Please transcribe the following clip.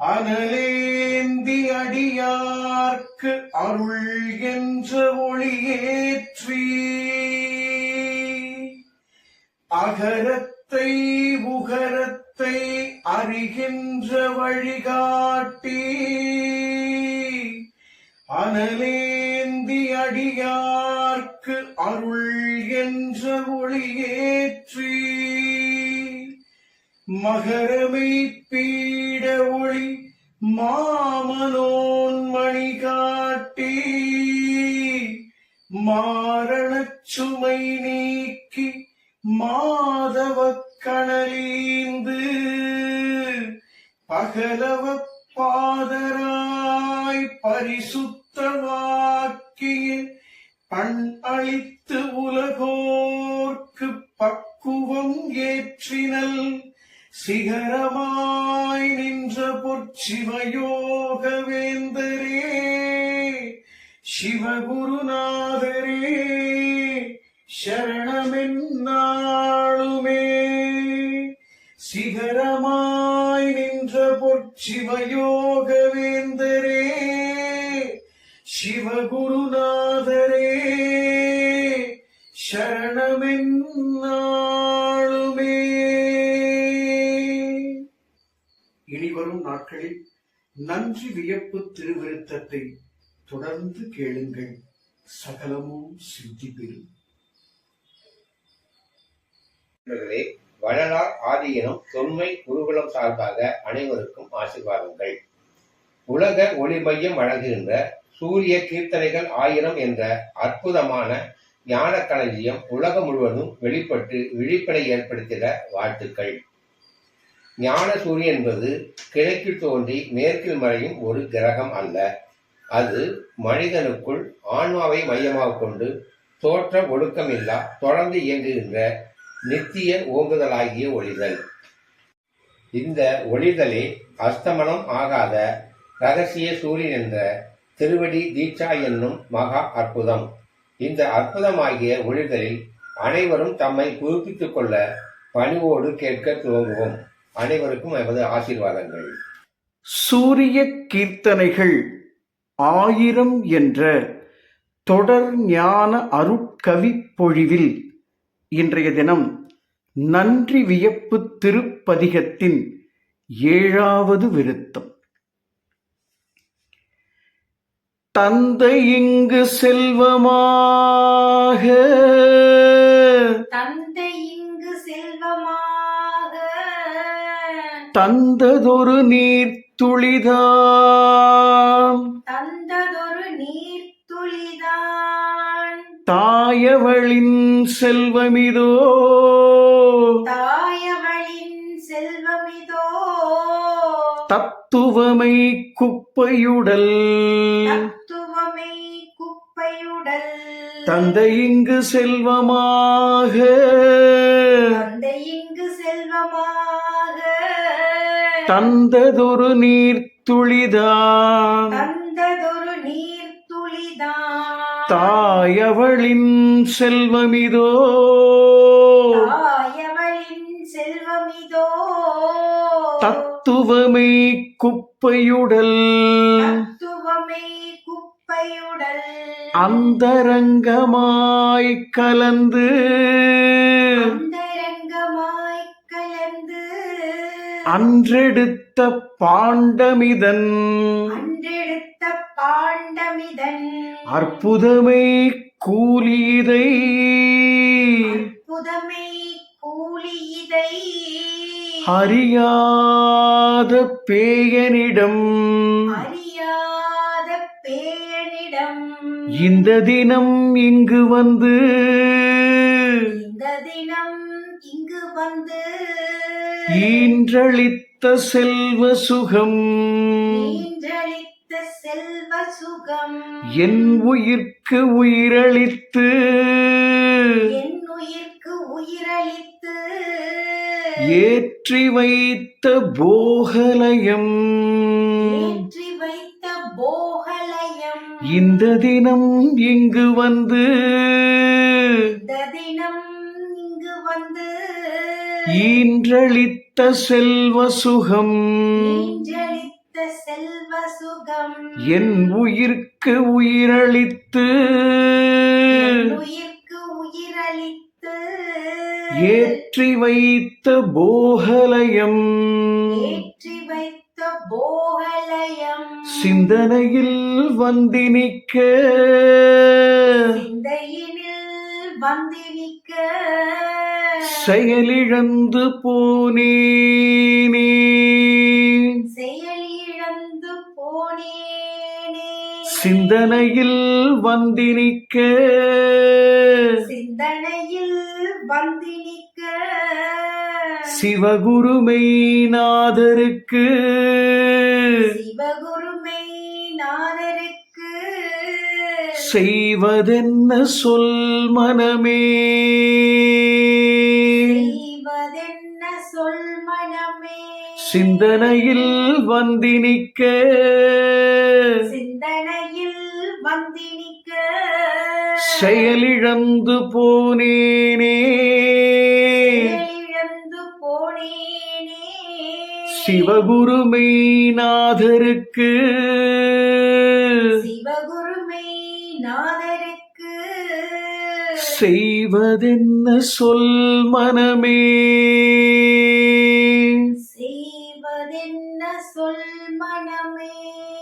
அனலேந்தி அடியார்க்கு அருள் என்ற ஒளியேற்றி அகரத்தை உகரத்தை அறிகின்ற வழிகாட்டி அனலேந்தி அடியார்க்கு அருள் என்ற ஒளியேற்றி மகரமை பீட ஒளி மாமனோன் மணி காட்டி மாரணச் சுமை நீக்கி மாதவ கணலீந்து பகலவ பாதராய் பரிசுத்த வாக்கிய பண் அழித்து உலகோர்க்கு பக்குவம் ஏற்றினல். சிகரமாய் நின்ற பொற்சிவயோக வேந்தரே சிவகுருநாதரே சரணமென்னாளுமே. சிகரமாய் நின்ற பொற்சிவயோக வேந்தரே சிவகுருநாதரே சரணமென்னா நாட்களில் நன்றி வியப்பு திருவிருத்தத்தை தொடர்ந்து கேளுங்கள். சகலமும் சித்தி பெறும். வள்ளலார் ஆதியினும் தொன்மை குருகுலம் சார்பாக அனைவருக்கும் ஆசீர்வாதங்கள். உலக ஒளி மையம் வழங்குகின்ற சூரிய கீர்த்தனைகள் ஆயிரம் என்ற அற்புதமான ஞான களஞ்சியம் உலகம் முழுவதும் வெளிப்பட்டு விழிப்படை ஏற்படுத்திட வாழ்த்துக்கள். ஞான சூரியன் என்பது கிழக்கில் தோன்றி மேற்கில் மறையும் ஒரு கிரகம் அல்ல. அது மனிதனுக்குள் ஆன்மாவை மையமாக கொண்டு தோற்ற ஒடுக்கமில்லா தொடர்ந்து இயங்குகின்ற நித்திய ஓங்குதலாகிய ஒளிதல். இந்த ஒளிதலே அஸ்தமனம் ஆகாத ரகசிய சூரியன் என்ற திருவடி தீட்சா என்னும் மகா அற்புதம். இந்த அற்புதமாகிய ஒளிதலில் அனைவரும் தம்மை புதுப்பித்துக் கொள்ள பணிவோடு கேட்க துவங்குவோம். அனைவருக்கும் எமது ஆசீர்வாதங்கள். சூரிய கீர்த்தனைகள் ஆயிரம் என்ற தொடர் ஞான அருட்கவி பொழிவில் இன்றைய தினம் நன்றி வியப்பு திருப்பதிகத்தின் ஏழாவது விருத்தம். தந்தை இங்கு செல்வமாக தந்ததொரு நீர்த்துளிதான் தந்ததொரு நீர்த்துளிதான் தாயவளின் செல்வமிதோ. தாயவளின் செல்வமிதோ. தத்துவமை குப்பையுடல். தத்துவமை குப்பையுடல். தந்தை இங்கு செல்வமாக. தந்தை இங்கு செல்வமாக தந்ததொரு நீர் நீர்த்துளிதான் தந்ததொரு நீர்த்துளிதான் தாயவளின் செல்வமிதோ. தாயவளின் செல்வமிதோ. தத்துவமே குப்பையுடல். தத்துவமே குப்பையுடல். அந்தரங்கமாய் கலந்து. அந்தரங்கமாய் அன்றெடுத்த பாண்டமிதன். அன்றெடுத்த பாண்டமிதன். அற்புதமே கூலிதை. புதமை கூலி இதை அறியாத பேயனிடம். அறியாத பேயனிடம். இந்த தினம் இங்கு வந்து. இந்த தினம் இங்கு வந்து. ஈன்றளித்த செல்வ சுகம். செல்வ சுகம். என் உயிர்க்கு உயிரளித்து. என் உயிர்க்கு உயிரளித்து. ஏற்றி வைத்த போகலயம். ஏற்றி வைத்த போகலயம். இந்த தினம் இங்கு வந்து. இந்த தினம் இங்கு வந்து. ஈன்றளித்த செல்வ சுகம். செல்வ சுகம். என் உயிர்க்கு உயிரளித்து. உயிர்க்கு உயிரளித்து. ஏற்றி வைத்த போகலயம். ஏற்றி வைத்த போகலயம். சிந்தனையில் வந்தினிக்க. சிந்தையினில் வந்தினிக்க. செயலிழந்து போனேனே. செயலிழந்து போனேனே. சிந்தனையில் வந்தினிக்க. சிந்தனையில் வந்தினிக்க. சிவகுருமை செய்வதென்ன சொல் மனமே? செய்வதென்ன சொல் மனமே? சிந்தனையில் வந்தினிக்க சிந்தனையில் வந்தினிக்க செயலிழந்து போனேனே. இழந்து போனேனே. சிவகுருமெய்நாதருக்கு சிவகுருமை நாதருக்கு. செய்வதென்ன சொல் மனமே? செய்வதென்ன சொல் மனமே?